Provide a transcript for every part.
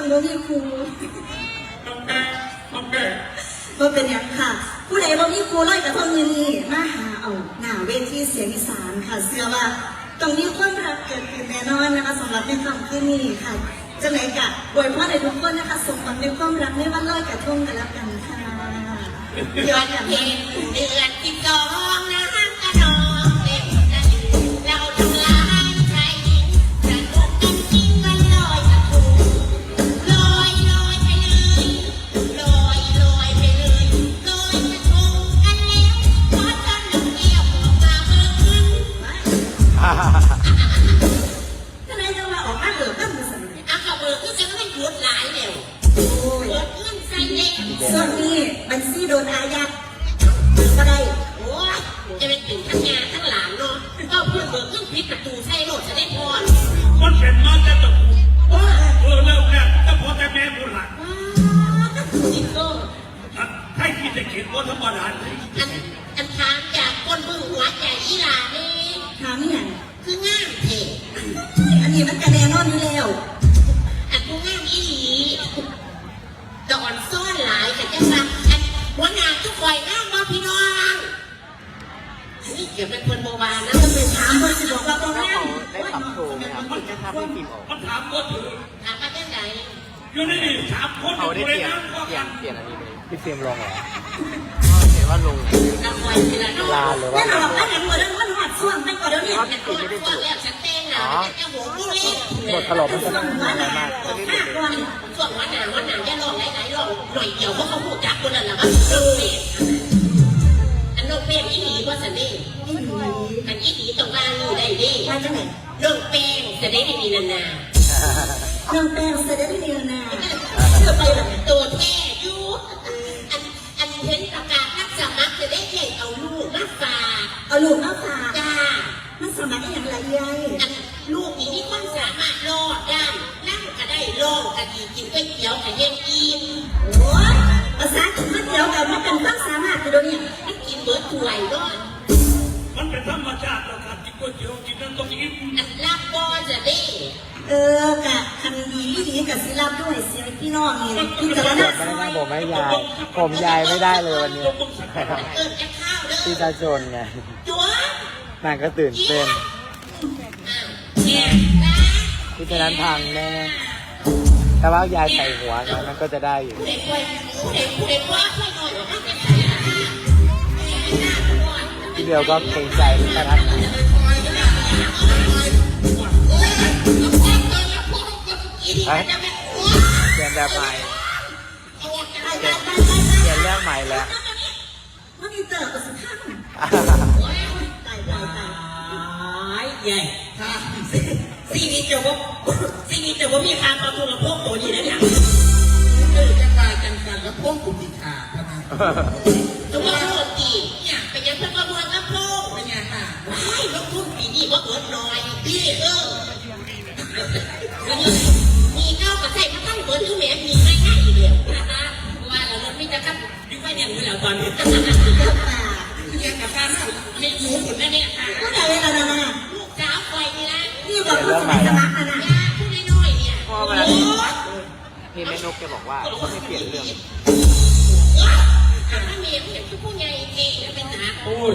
คือจังโมมีครูต้องแก้ต้องแก้บ่เป็นหยังค่ะ ผู้ใดบ่มีครูร้อยกระทงมือนี้มาหาเอาหน้าเวทีเสียงอีสานค่ะเชื่อว่าต้องมีความรักเกิดขึ้นแน่นอนนะคะสำหรับในคำคืนนี้ค่ะจังไหนกะอวยพรให้ทุกคนนะคะสมหวังในความรักในวันลอยกระทงกันแล้วกันค่ะเดือนเพ็ญเดือนที่สองนะฮักกระ อันนี้เกี่ยวเป็นคนโบราณนะจะไปถามเพื่อนสิบอกว่าตรงแล้วนั้ได้ปรับโชว์ไหมครับถึงจะทำให้ฟิมออกมันถามว่าถือถามมาได้ไหนอยู่ในนี่สามคนเขาได้อยู่เปลี่ยนในนั้นก็เปลี่ยนเปลี่ยนอันนี้ไหมพี่ฟิล์มลงเหรอเห็นว่าลงรางวัลทีละน้องลาหรือแม่ว่าหลอกแลอกหัวเรื่องวันหัดส่วนไปก่อนเดี๋ยวนี้เป็นตัวตัวแล้วฉันเต้นอะแต่จะหัวผู้เล่นบทตลกมันจะต้องหัวหน้ามากออกห้าก่อนส่วนวันหนาวันหนาจะลองไหนๆลองหน่อยเดียวเพราะเขาพูดจากคนนั้นแหละว่าเอออันนก เป็นอีหลีว่าสันนี่อันอีหลีตรงกลางอยู่ได้ดิมาจากไหนนกเป็นจะได้ดีนานน้องแป้งเสด็จเดียวนาๆเชื่อไปแบบตัวแท้อยู่อันอันเห็นประกาศนักสมัครจะได้เห็นเอาลูกมาฝากเอาลูกมาฝากจ้ามันสมัครได้อย่างไรยัยอันลูกนี่มีความสามารถรอดได้นั่งก็ได้รองก็ดีกินก๋วยเตี๋ยวก็เย็นกินโอ้ยภาษาถึงมันเดียวกับมันเป็นความสามารถตัวนี้มันกิน เบิร์ดถ้วยด้วยมันเป็นธรรมชาติเราการกินก๋วยเตี๋ยวกินนั้นต้องอิ่มอันลาบบอจะได้เออกะคันดีดีกับศิลาด้วยเสียพี่น้องนี่พิจารณาไม่ได้นะผมไม่ยายผมยายไม่ได้เลยวันนี้เกิดจะข้าวเด้อพี่ตาโจนไงจัวนางก็ตื่นเต้นอ้าวเนี่ยนะพี่ฉะนั้นพังแน่แต่ว่ายายใส่หัวไงมันก็จะได้อยู่ พี่เดียวก็เกรงใจพี่ตาทันเปลี่ยนแบบใหม่เปลี่ยนเรื่องใหม่แล้วใหญ่ซีนี้จะว่าซีนี้จะว่ามีทางเอาตัวละพวกตัวนี้นะเนี่ยเอ้ยจังว่าจังกันแล้วพวกกุฏิขาพนันตัวโทษ ตอนนี้เจ้าป่าเรียกกับการไม่หมูหุ่นนั่นเนี่ยค่ะผู้ใดเวลานานาลูกสาวคอยนี่ละนี่บอกผู้สมัยสมัครนะนะยาผู้น้อยเนี่ยพ่อโอ้วลาพี่แม่นกแกบอกว่าให้เปลี่ยนเรื่องถ้ามีผู้ใหญ่ผู้ใหญ่เองเป็นหนาโอ้ย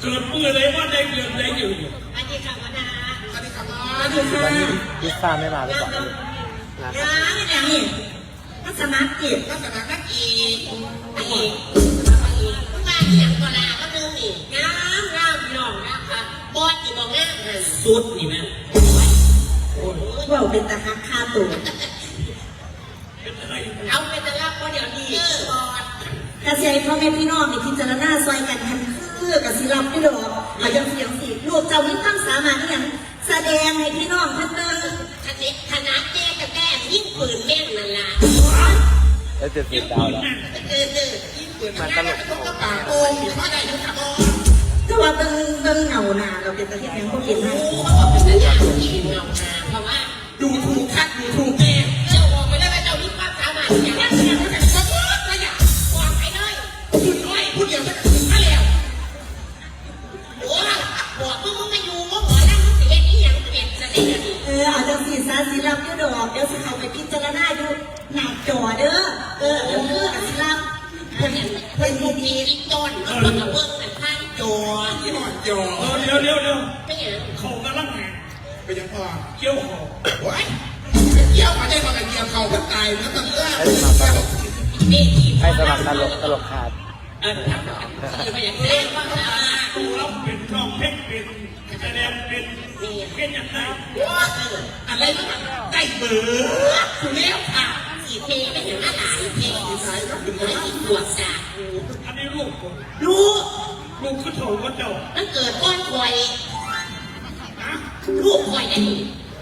เกิดมือเลยว่าได้เรื่อได้อยู่อันนี้ค่ะวนาสวัสดีครับมาดูค่ะวันนี้พิซซ่าไม่มาหรือเปล่าลูกนะร้านอย่างนี้ถ้าสมัครเก็บลักษณะนักอีกอีก อีกผู้ว่อย่างกลาก็นึงนี่งามงามน้องนะคะบอดอยู่บ่งามหันสุดนี่แม่ว่าเป็นตาฮักคาตัวเอาไปจะรับก็เดี๋ยวนี้บอดกระเซียพ่อแม่พี่น้องในพิจารณาซอยกันทันคือกับศิลป์พี่ดอกอาจจะเสียงสิลูกเจ้ามีความสามารถที่ย่างแสดงให้พี่น้องท่านเดินคณะคณะแก้กับแก้ยิ่งปืนแม่งนั่นล่ะแล้วจะสิบดาวแล้ว เออเออยิ่งปืนมันตลกปากโกงเพราะได้ทุกโกงก็ว่าเบิ่งเบิ่งเหงาหนาเราเป็นตะเคียนพวกกินให้เขาบอกเป็นสัญญาณที่เงาเพราะว่าดูถูกคัดดูถูกแม่เจ้าบอกไปแล้วว่าเจ้ามีความสามารถอย่างนั้นอย่างนั้นสมมติอยากบอกไปเลยพูดน้อยพูดเดียวจะถึงมาแล้วโอ้บอกมึงมึงมาอยู่มึงหัวนั่งมึงเสียที่ยังเปลี่ยนจะได้เอออาจจะสีสาศิลป์พี่ดอกเดี๋ยวสิเขาไปพิจารณาอยู่จอเด้อ พิ่นมุมีอีกต้นเพิ่นกับเบิ้งอันข้างโจที่หอดจอเออเดี๋ยวเดี๋ยวเดี๋ยวไม่เห็นเขากำลังแหงไปยังพอเกี่ยวหอโอ้ยเกี่ยวมาได้มากันเกี่ยวเขาก็ตายแล้วก็เลิกให้สมัครตลกนี่ที่ให้สมัครตลกตลกขาดเออทำคือไม่อยากเล่นว่าเราเป็นน้องเพชรเป็นแสดงเป็นเพชรอย่างไรอะไรมันได้เบอร์คุณแล้วค่ะสีเพไม่เห็นมาหลายเพสีสายก็ถึงไม่ติดตรวจสากูอันนี้ ลูกผมรู้ลูกคือโถว่าเจ้ามันเกิดก้อนคอยนะลูกคอยได้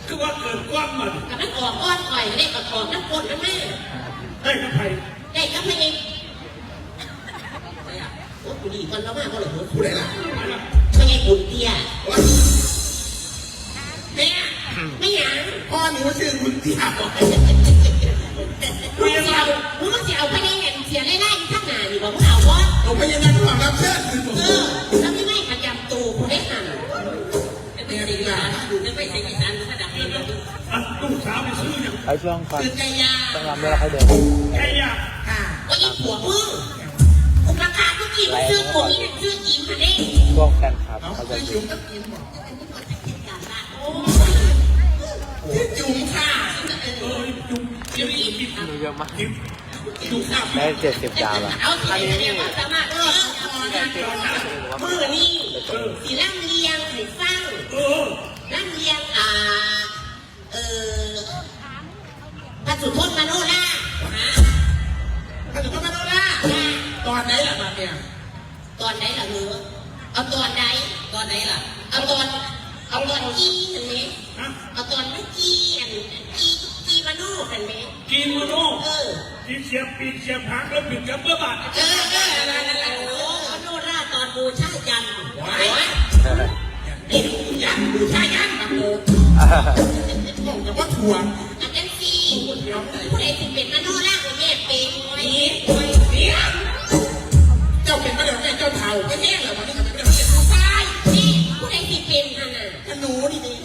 คือว่าเกิดความมันแต่มันออกก้อนคอยได้ก็ออกน้ำก้นน้ำแม่ได้กับใครได้ก็ไม่เองโอ้กูดีคนแล้วมากก็เลยผู้ใดล่ะไม่ไงบุญเตี้ยโอ๊ยแม่ไม่ยังพ่อหนูชื่อคุณเตี้ยมึงเสียวมึงเสียวไปได้เห็นเสียไล่ไล่ ซื้ออย่างเอาช่วงก่อนคือใจยาต้องรำด้วยแล้วค่อยเดินแค่อยากค่ะว่าอีผัวมึงอุปการเมื่อกี้มึงซื้อกูนี่ซื้ออิ่มมาได้ช่วงแฟนคลับเอาเขาเคจะยดูจุ่มกับกินบอกโอ้ชื่อจุ่มค่ะเออจุ๊บเดี๋ยวอีกทีดูเยอะมากจิ๊บจุ๊บหน้าได้เจ็ดสิบดาวอะเอาสิเนี่ยความสามารถเออมือนี่สีร่ำเลียงให้ฟังเออร่ำเลียงอ่าเออ พระสุทนมโนราฮะถ้าถึงก็มาโดนล่ะตอนไหนล่ะมาเนี่ยตอนไหนล่ะเนื้อเอาตอนไหนตอนไหนล่ะ เอาตอน เอาตอนกี้เห็นไหมฮะเอาตอนไม่กี้อันกี้กี้มโนเห็นไหมกินมาโน่เออที่เสียบปีกเสียบหางแล้วปิดกับเบอร์บาทเออเอออะไรอะไรโอ้มโนราตอนบูชายันโอ้ยเด็กยันบูชายันนะโมบอกแต่ว่าถ่วงอันนั้นสิ ผู้ใดสิเป็นมโนราก็แย่เป็นไว้เนี่ยเจ้าเป็นพระเดชแม่เจ้าเท่าก็แย่เหรอวันนี้ทำไมไม่ได้เป็นผู้ชายนี่ผู้ใดสิเป็นขนาดถ้าหนูนี่นี่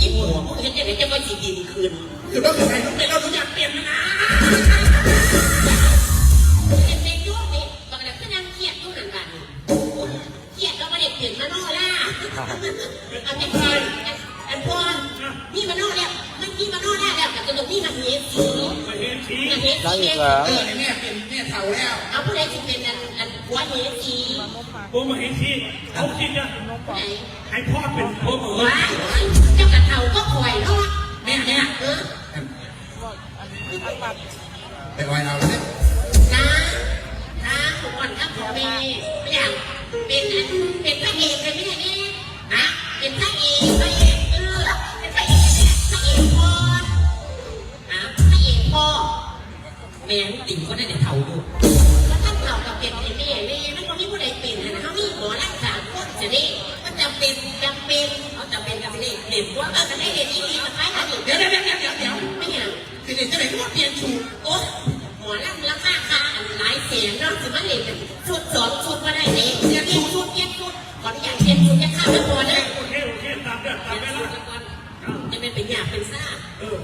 ญี่ปุ่นผู้ใดจะเป็นจะมาสีดินคืนคือว่าใครต้องเป็นเราทุกอย่างเปลี่ยนนะเป็ เปลี่ยนถูกโอ๊ยหมอลำราคาคาอันหลายแสนเนาะสิมาเล่นเป็นชุดสองชุดมาได้เลยเปลี่ยนชุดชุดเปลี่ยนชุดขออนุญาตเปลี่ยนชุดจะข้ามไปก่อนนะโอเคโอเคตามเดือดตามเปลี่ยนไปแล้วจะเป็นเป็นอยากเป็นซ่าเออ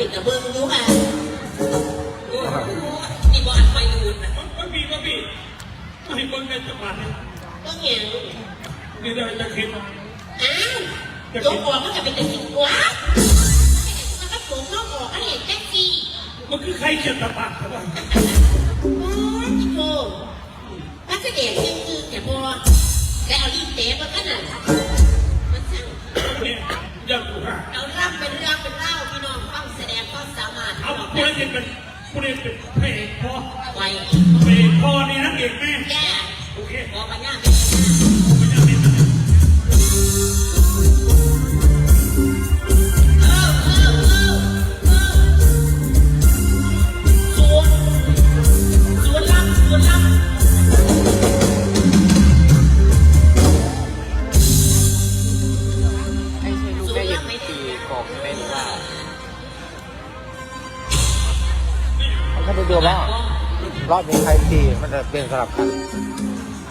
เป็นข่าวที่เป็นกระเบื้องยุค่ะนี่บอกอันไฟดูดนะมันมีมันมีมันมีคนในจังหวัดเนี่ยก็เห็นนี่เราจะคิดอ้าวยกออกมันจะเป็นแต่สิ่งว้ามันก็สูงนอกออกก็เห็นแท็กซี่มันคือใครเขียนตะปากใช่ปะโอ้ยจิโกนักแสดงยังคือแต่พอแต่เอาลิ้นเตะมันก็หนมันสั่งเนี่ยยังกูห่าเอาร่ำเป็นเรื่อเป็นเล่า เอาผู้เล่นเป็นผู้เล่นเป็นพระเอกพ่อไว้พระเอกพ่อนี่นักเอกแม่แย่โอเคพอมาย่า จะเป็นสลับกัน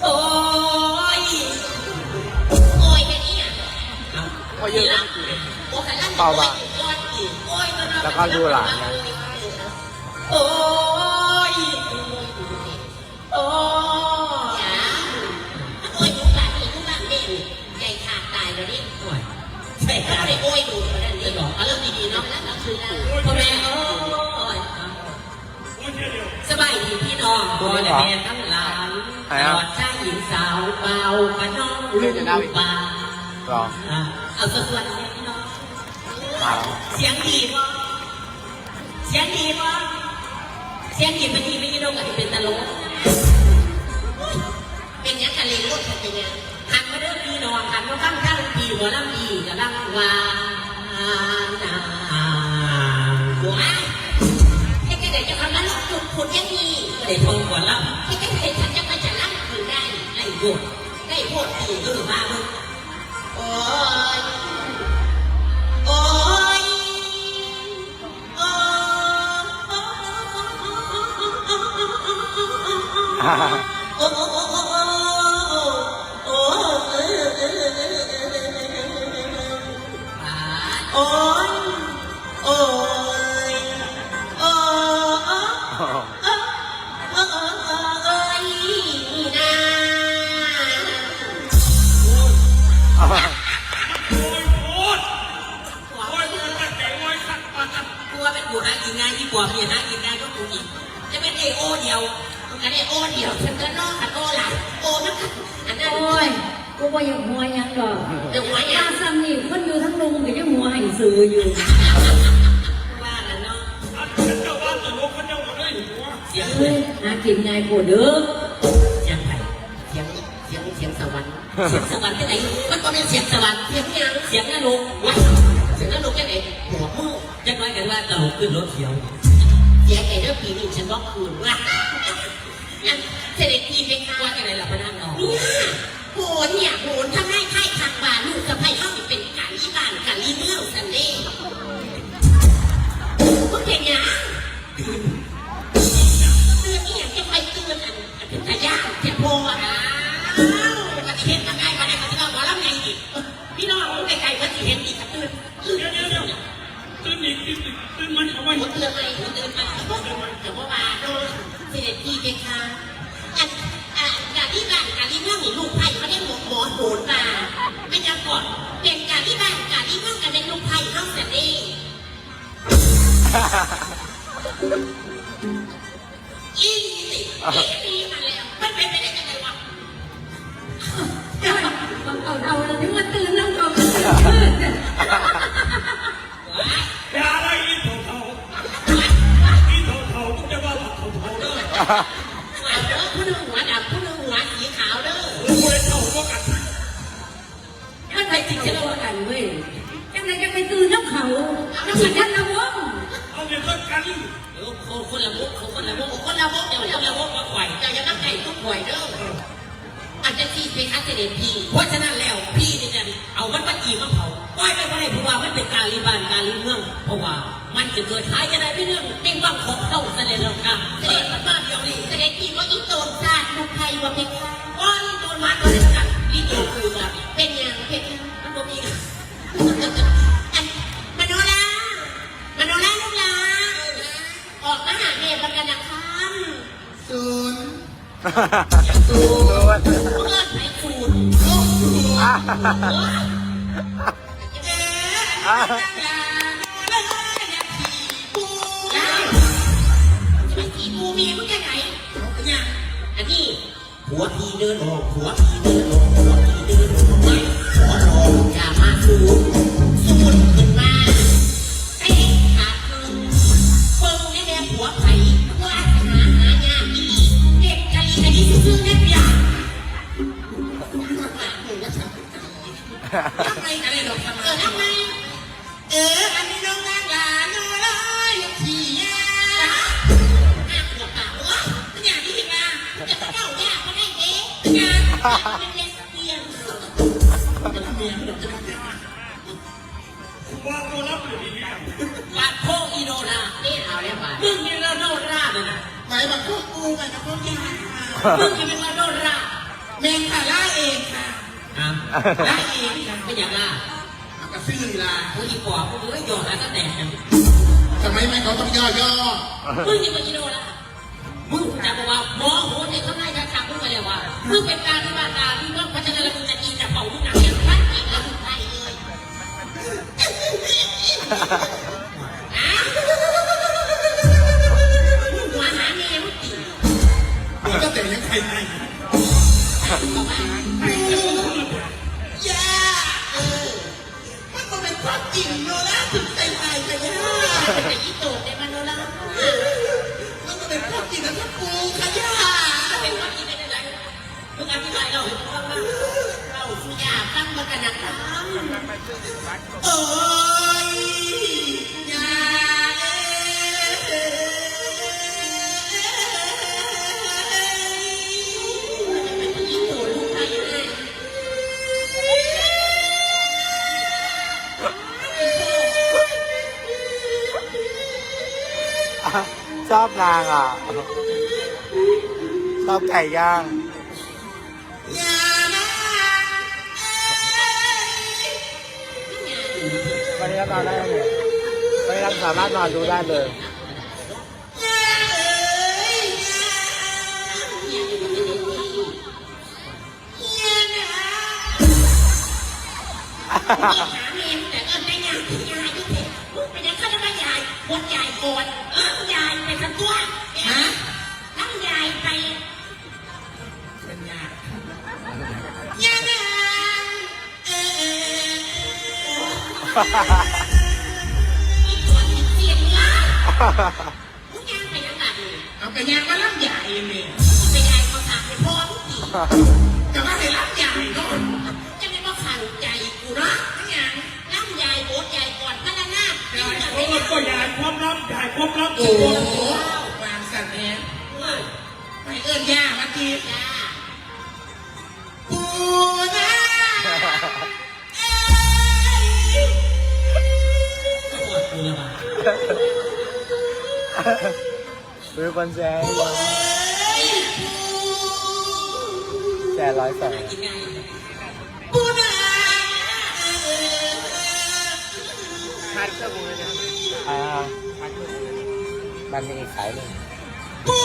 โอ้ย โอ้ยแค่นี้อะพอเยอะก็ไม่ตีโอ้ยขันเปล่าบ้างแล้วก็ดูหลานนะโอ้ย โอ้ย พี่น้องบอลแม่ทั้งหลายตลอดชายหญิงสาวเบาขน้องลูกป่ารอเอาสักวันพี่น้องมาแล้วเสียงดีป่ะเสียงดีป่ะเสียงดีไม่ดีไม่ยี่ดงอาจจะเป็นตลกเป็นยังกะเลงรถเป็นยังหันมาเด้อพี่น้องหันมาฟังข้างปีหัวลำดีกำลังวานนาหัวให้แกเดี๋ยวจะทำนั้นจุดขุดยังมีเดี๋ยวพงหัวลำให้แกเดี๋ยวฉันจะมาจะลั่งคืนได้ได้โหดได้โหดดีเออมาเลยโอ้ยโอ้ยโอ้โอ้โอ้โอ้โอ้โอ้โอ้ยโอ้ ว่าเมียหากินได้ก็กูอีกจะไม่ได้โอเดียวมันก็ได้โอเดียวฉันก็นอกขัดโอหลังโอนักอันนั้นโอ้ยกูบ่อยากหัวหยังดอกเดี๋ยวหัวตายังซ้ำนี่คนอยู่ทั้งลุงก็ยังหัวให้ซื้ออยู่ว่าแล้วเนาะอันฉันเจ้าบ้านตลกเขาเจ้าก็ได้หัวเสียงเฮ้ยหากินง่ายโพดเด้อเสียงไผ่เสียงเสียงเสียงสวรรค์เสียงสวรรค์ที่ไหนมันก็เป็นเสียงสวรรค์เสียงยังเสียงนรกวะเสียงนรกแค่ไหนหัวมือจะน้อยกันว่าตลกขึ้นรถเขียวเสียงไอ้เรื่องปีนี้ฉันบอกคืนว่าอันเสด็จพี่เป็นว่ากันไหรอพนักงานเนี่ยโหนเนี่ยโหนทำให้ไข้ทางบ้านลูกสะใภ้เข้าไปเป็นกาลีบ้านกาลีเมืองสันเลยวกเด็กเนี่ยเมืองนี่ลูกไผ่เขาได้หมอหมอโหนมาไม่ยังก่อนเป็นการที่บ้านการที่เมืองกันเป็นลูกไผ่เข้าเสร็จเองอีสิอีปีมาแล้วมันเป็นไปได้ยังไงวะเอาเอาแล้วถึงมาตื่นน้ำก่อนมันตื่นขึ้นอย่าอะไรอีเถ่าเถ่าอีเถ่าเถ่ามึงจะว่าเถ่าเถ่าเด้อ เอาเดี๋ยวก็กันเออคนคนละมุกคนละมุกคนละมุกเดี๋ยวคนละมุกมาข่อยจ้าจะตั้งใจทุกข่อยเด้ออาจจะที่เป็นคัสเด็พี่เพราะฉะนั้นแล้วพี่นี่จะเอามันมาจีมาเผาปล่อยไปไม่ได้เพราะว่ามันเป็นการลีบานการลีเมืองเพราะว่ามันจะเกิดท้ายจะได้ไม่เรื่องเป็นบ้างของเข้าเสด็จล้วค่ะเสด็จมันมาเดียวนี่เสด็จพี่ว่าอีโจรซาดลูกไทยว่าเป็น อกมาหาเมียกันนะครับศูนย์ดูว่าเพื่อนไปคูณโอ้โหอ่าเอ๊ะอ่าจะไปขี่ปูเมียมึงแค่ไหนเนี่ยอันนี้หัวพีเดินออกหัวพีเดินออกหัวพีเดินออกไม่ขอร้องอย่ามาสูน เขาต้องย่อย่อมึงจะมากินโดละมึงจะบอกว่าหมอโหดเนี่ยเขาไล่กระชับมึงมาเลยว่ามึงเป็นการที่บ้านตาที่ว่าพัฒนาแล้วมึงจะกินแต่เป่ามึงหนักอย่างพันอีกแล้วมึงไปเลยหัวหาเมียมึงตีกูก็แต่ยังใครไงบอกว่าย่าเออมันก็เป็นความจริงโนล่าถึงใจตาย ไปย่าแต่ยี่โตในมันโนละมันก็เป็นความจริงนะพวกกูขยะย่าเป็นความจริงเป็นอะไรมึงอธิบายเราให้ฟังว่าเราสุยาตั้งมากันนะครับโอ้ยย่า ชอบนางอะ ชอบไก่ย่าง วันนี้นอนได้เลยวันนี้เราสามารถนอนดูได้เลยอย่าเอ้ยอย่านะหาเมียแต่ก็ไม่ยายยายที่เห็นมึงเป็นยังไงก็ไม่ยายวันยายก่อน เสียงล้ามึงยังไปยังไงเอาไปยางมาล่ำใหญ่เนี่ยไปยายเขาถามไปพ่อมึงตีแต่ว่าให้ล่ำใหญ่เนาะจะไม่มาขังใจกูนะไม่ยังนั่งยายโบดยายก่อนพัฒนายายเขาก็ยายความลับยายความลับโอ้โหวางสัตว์เนี่ยไปเอิ้นย่ามาทีจ้า ปู มีคนแชร์ให้งแชร์ร้อยสองกินไงปูนะอ่ามันมีอีกสายหนึ่งปู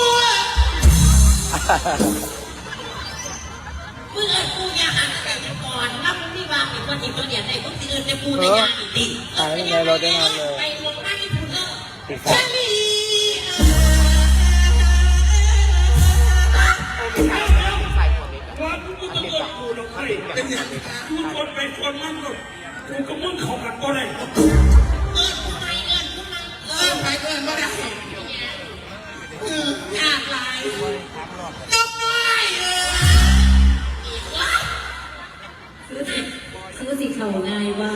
มึงเอิญกูอยากหันแต่ก่อนถ้ามึงนี่วางเป็นคนอีกตัวเดียวในพวกที่เอิญในกูในยานอีกทีไปลงมาที่กูเลิก ติดชาสายลีว่ากูก็ต้องเกิดกูต้องไปเป็นอย่างนี้กูคนไปคนมันก็กูกับมึงเขากันก็ได้เอิญกูไม่เอิญกูไม่ไปเอิ้นมาได้คืออยากลายนกน้อยเออซื้อสิซื้อสิเขาง่ายวะ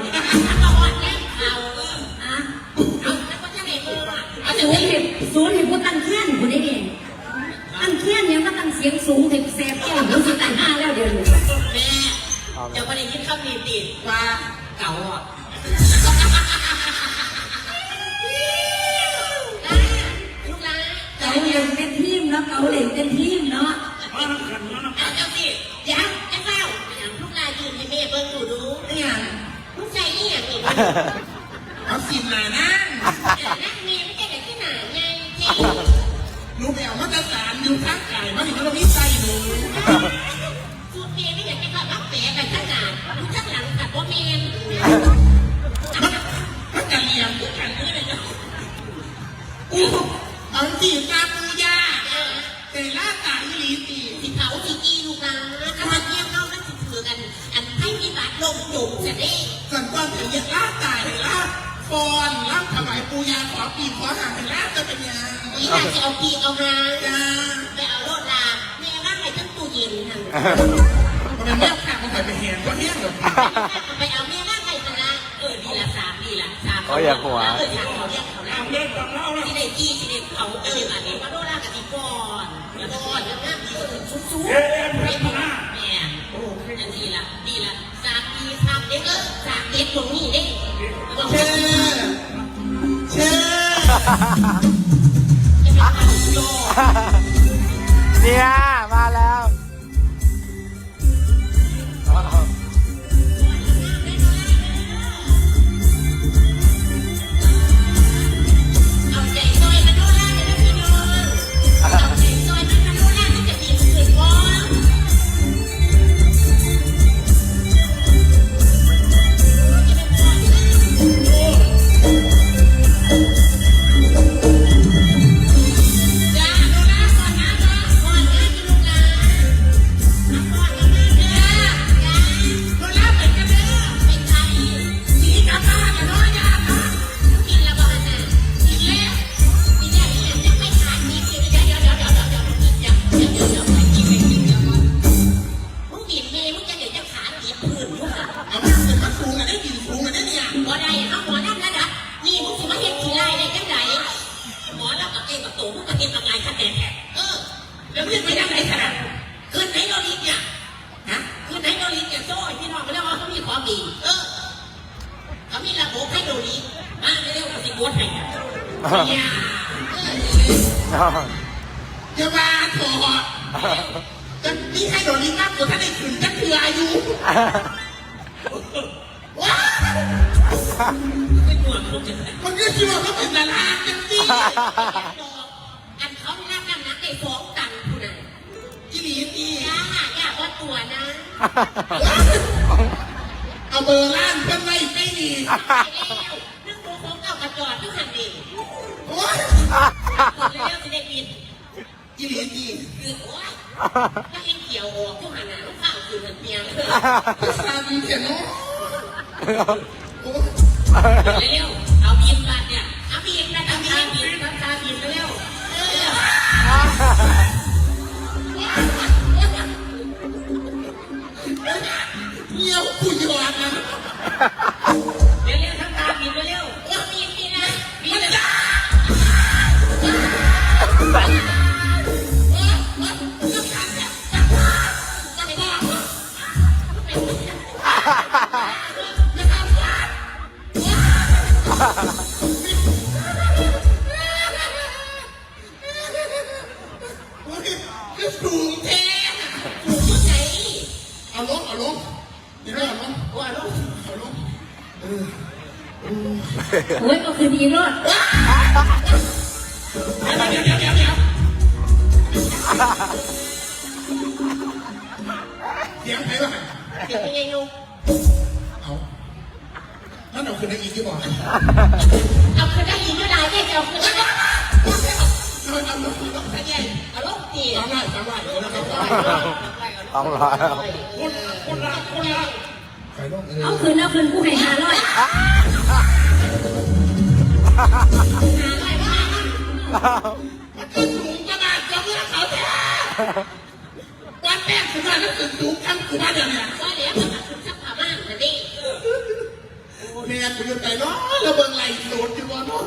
ศูถึงนย์เห็บศูนย์เห็บพวกตั้งแค้นคนนี้เองตั้งแค้นเนี่ยก็ตั้งเสียงสูงเห็บแสบแก้วหูสิตั้งห้าแล้วเดี๋ยวนี้แม่เดี๋ยววันนี้ยินข้าวมีติดว่าเก่าอะลูกหลานเขาเล่นเป็นทีมเนาะเขาเล่นเป็นทีมเนาะมาทำกันมาทำเอาเจ้าสิยังจะเข้าอย่างลูกหลานยืนให้แม่เบิ่งดูดูเนี่ยลูกใจนี่อย่างนี้เอาสินหนานั่ง นูไปเอามาตรฐานอยู่ข้างไก่มาถึงเรามีใจหนู สูตรเมียไม่อยากจะเข้ารับแผลไปข้างหน้าลูกข้างหลังกับว่าาฟอนล่าถวายปูยาขอปีขอหางเป็นล่าจะเป็นยังอีหานจะเอาปีเอาหางจ้าไปเอาโลดลาแม่ร่างไปทั้งตู้เย็นค่ะมันเป็นแม่ข่ามันใส่ไปแหงก็เฮี้ยงเลยไปเอาแม่ร่างไปคณะเออดีละสามดีละสามโอ้ยอย่าหัวเออสามเขาเรียกเขาแล้วทำเล่นทำเล่าแล้วที่ได้กี้ที่ได้เขาเอออันนี้มาโดนลากกับที่ก่อนแล้วก่อนแล้วนั่งยืนซุ้ๆเอ๊ะเพชรมาแม่โอ้ยดีละดีละสามปีสามเด็กเออ เนี่ย ไม่หนวดลูกจะไหนมันก็คิดว่าเขาเป็นดาราจังสิอันเขานับน้ำหนักได้สองตันคุณน่ะจิหลีตีย่าอย่าว่าตัวนะเอาเบอร์ล้านเพื่อนไว้ไม่มีนึ่งโมงเอากระจอดทุกคันดีโอ้ยหมดแล้วจะได้บินจิหลีตีคือโอ้ยถ้าเห็นเขียวออกทุกหันหน้าข้าวคือเหมันเปียงภาษาดีเขียนเนาะ เร็วๆเอาบินมาเนี่ย เอาบินนะเอาบินบินราคาบินเร็วเออเงี้ยวคุยหยอดนะเร็วๆทำตาบินเร็ว มันอารมณ์ดีต้องแค่แย่อารมณ์ดีสามร้อยสามร้อยนะครับสองร้อยคนคนรักคนรักใครต้องเอาคืนเอาคืนกูให้ห้าร้อยห้าร้อยว่ามันคือสูงขนาดจะเลือกเขาแท้วันแรกคือว่านั่นคือสูงกันคือว่าเดี๋ยวนี้ก็เดี๋ยวมันคือสักผ้ามากเลยดิแม่คุณจะไปเนาะแล้วเบิ่งไหลโดดอยู่บ่เนาะ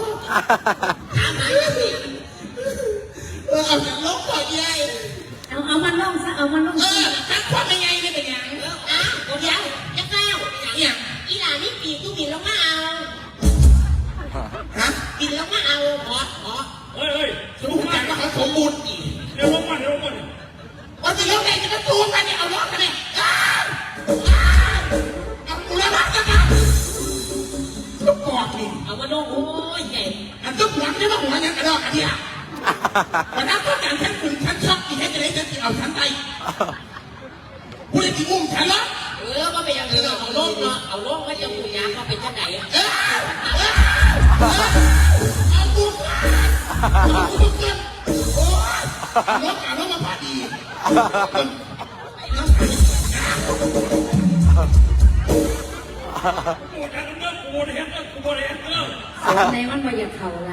ถามหาสิ เออเอาจากลงก่อนยัยเอาเอามันล่องซะเอามันล่องเอซะอทักความยังไงเนี่ยเป็นยังอ้าวเดี๋ยวจะก้าวอย่างอีหลานนี่ปีตู้บินลงมาเอาฮะบินลงมาเอาหมอหมอเฮ้ยเฮ้ยสมมติว่าเขาสมบูรณ์อีกเดี๋ยวลงมาเดี๋ยวลงมาวันที่ลงไหนจะมาตูมกันเนี่ยเอาล็อกกันเนี่ยอ้าวอ้าวเอากูละล็อกกันนะลูกกอกนี่เอามาลงโอ้ยใหญ่อันต้องหัวไม่ต้องหัวยังกระดอกกันเนี่ยวั นนั้นก็การฉันคุณฉันชอบอีกแค่จะได้ฉันจะเอาฉันไปผู้ใดที่อุ้มฉันละเออก็เป็นอย่างนี้เอาลงเนาะเอาลงก็จะปูยาก็เป็นจังไหนเอ้ยเอ้ยเอ้ยเอากูเอากูเกินโอ้ยล็อกกันแล้วมาพอดีปวดแล้วเรื่องปวดเห็นเรื่องปวดเห็นเรื่องในมันมาอยากเข่าอะไร